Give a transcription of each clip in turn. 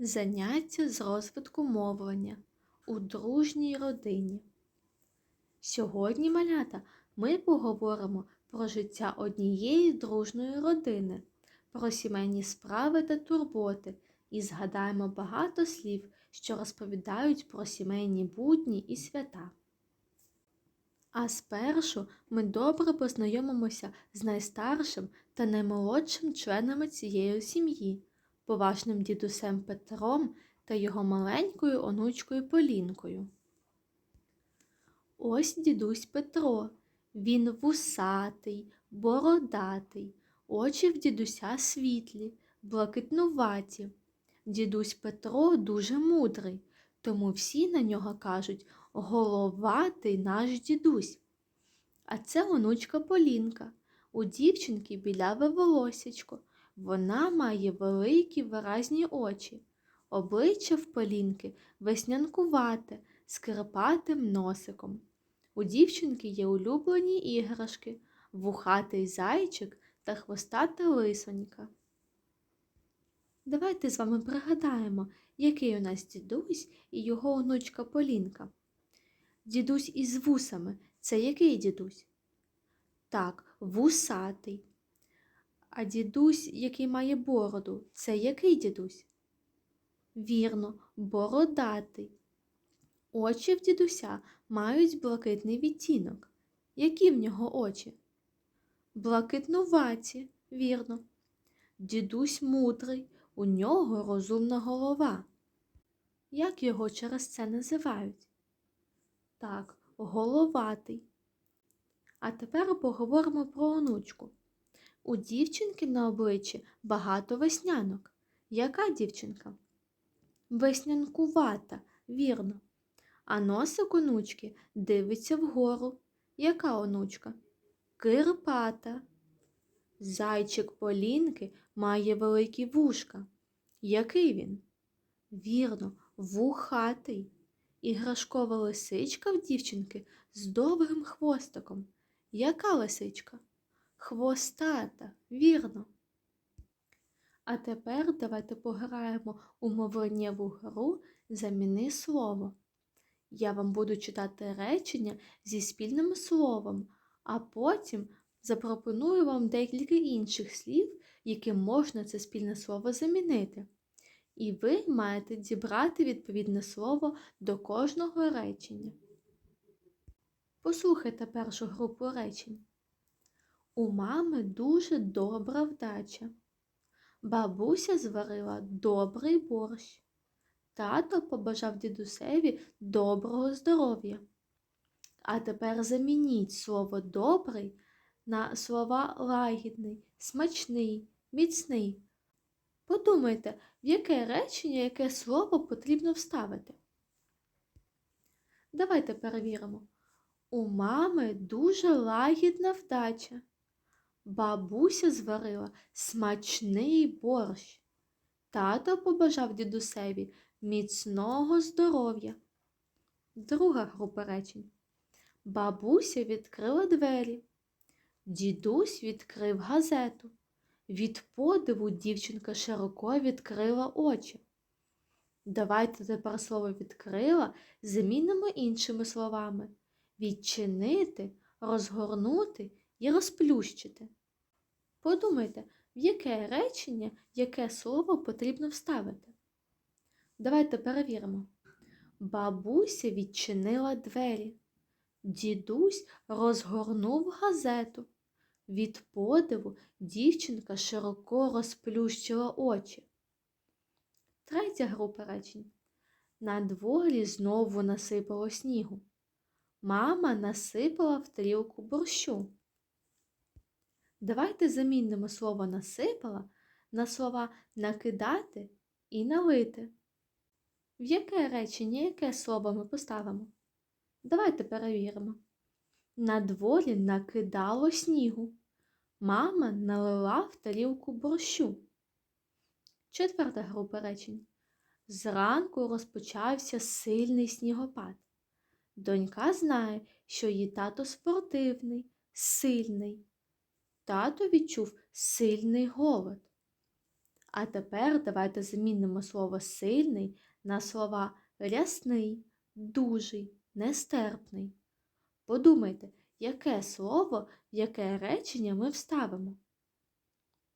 Заняття з розвитку мовлення у дружній родині. Сьогодні, малята, ми поговоримо про життя однієї дружної родини, про сімейні справи та турботи і згадаємо багато слів, що розповідають про сімейні будні і свята. А спершу ми добре познайомимося з найстаршим та наймолодшим членами цієї сім'ї, поважним дідусем Петром та його маленькою онучкою Полінкою. Ось дідусь Петро. Він вусатий, бородатий, очі в дідуся світлі, блакитнуваті. Дідусь Петро дуже мудрий, тому всі на нього кажуть головатий наш дідусь. А це онучка Полінка. У дівчинки біляве волосячко. Вона має великі виразні очі. Обличчя в Полінки веснянкувате, з носиком. У дівчинки є улюблені іграшки, вухатий зайчик та хвостата лисонька. Давайте з вами пригадаємо, який у нас дідусь і його онучка Полінка. Дідусь із вусами це який дідусь? Так, вусатий. А дідусь, який має бороду, це який дідусь? Вірно, бородатий. Очі в дідуся мають блакитний відтінок. Які в нього очі? Блакитнуваті, вірно. Дідусь мудрий, у нього розумна голова. Як його через це називають? Так, головатий. А тепер поговоримо про онучку. У дівчинки на обличчі багато веснянок. Яка дівчинка? Веснянкувата, вірно. А носик онучки дивиться вгору. Яка онучка? Кирпата. Зайчик Полінки має великі вушка. Який він? Вірно, вухатий. Іграшкова лисичка в дівчинки з довгим хвостиком. Яка лисичка? Хвостата, вірно. А тепер давайте пограємо у мовленнєву гру Заміни слово. Я вам буду читати речення зі спільним словом, а потім запропоную вам декілька інших слів, яким можна це спільне слово замінити. І ви маєте дібрати відповідне слово до кожного речення. Послухайте першу групу речень. У мами дуже добра вдача. Бабуся зварила добрий борщ. Тато побажав дідусеві доброго здоров'я. А тепер замініть слово добрий на слова лагідний, смачний, міцний. Подумайте, в яке речення, яке слово потрібно вставити. Давайте перевіримо. У мами дуже лагідна вдача. Бабуся зварила смачний борщ. Тато побажав дідусеві міцного здоров'я. Друга група речень. Бабуся відкрила двері. Дідусь відкрив газету. Від подиву дівчинка широко відкрила очі. Давайте тепер слово відкрила замінимо іншими словами відчинити, розгорнути і розплющити. Подумайте, в яке речення, яке слово потрібно вставити. Давайте перевіримо. Бабуся відчинила двері. Дідусь розгорнув газету. Від подиву дівчинка широко розплющила очі. Третя група речень. На дворі знову насипало снігу. Мама насипала в тарілку борщу. Давайте замінимо слово насипала на слова накидати і налити. В яке речення, яке слово ми поставимо? Давайте перевіримо. На дворі накидало снігу. Мама налила в тарілку борщу. Четверта група речень. Зранку розпочався сильний снігопад. Донька знає, що її тато спортивний, сильний. Тато відчув сильний голод. А тепер давайте замінимо слово сильний на слова рясний, дужий, нестерпний. Подумайте, яке слово, яке речення ми вставимо.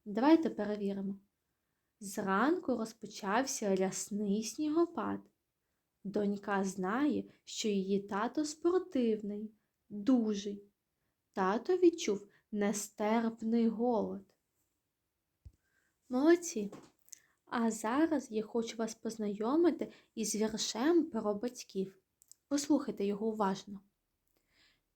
Давайте перевіримо. Зранку розпочався рясний снігопад. Донька знає, що її тато спортивний, дужий. Тато відчув нестерпний голод. Молодці! А зараз я хочу вас познайомити із віршем про батьків. Послухайте його уважно.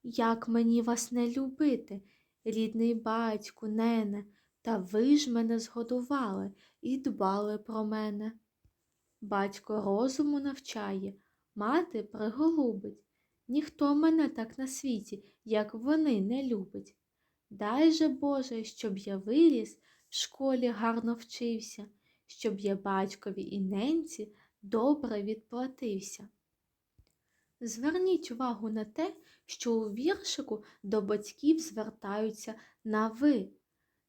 Як мені вас не любити, рідний батьку, нене, та ви ж мене згодували і дбали про мене. Батько розуму навчає, мати приголубить. Ніхто мене так на світі, як вони не любить. Дай же Боже, щоб я виріс, в школі гарно вчився, щоб я батькові і ненці добре відплатився. Зверніть увагу на те, що у віршику до батьків звертаються на ви.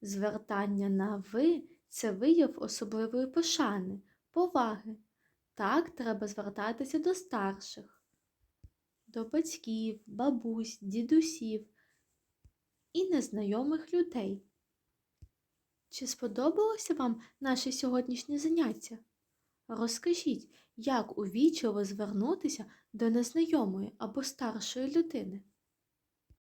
Звертання на ви це вияв особливої пошани, поваги. Так треба звертатися до старших, до батьків, бабусь, дідусів і незнайомих людей. Чи сподобалося вам наше сьогоднішнє заняття? Розкажіть, як увічливо звернутися до незнайомої або старшої людини.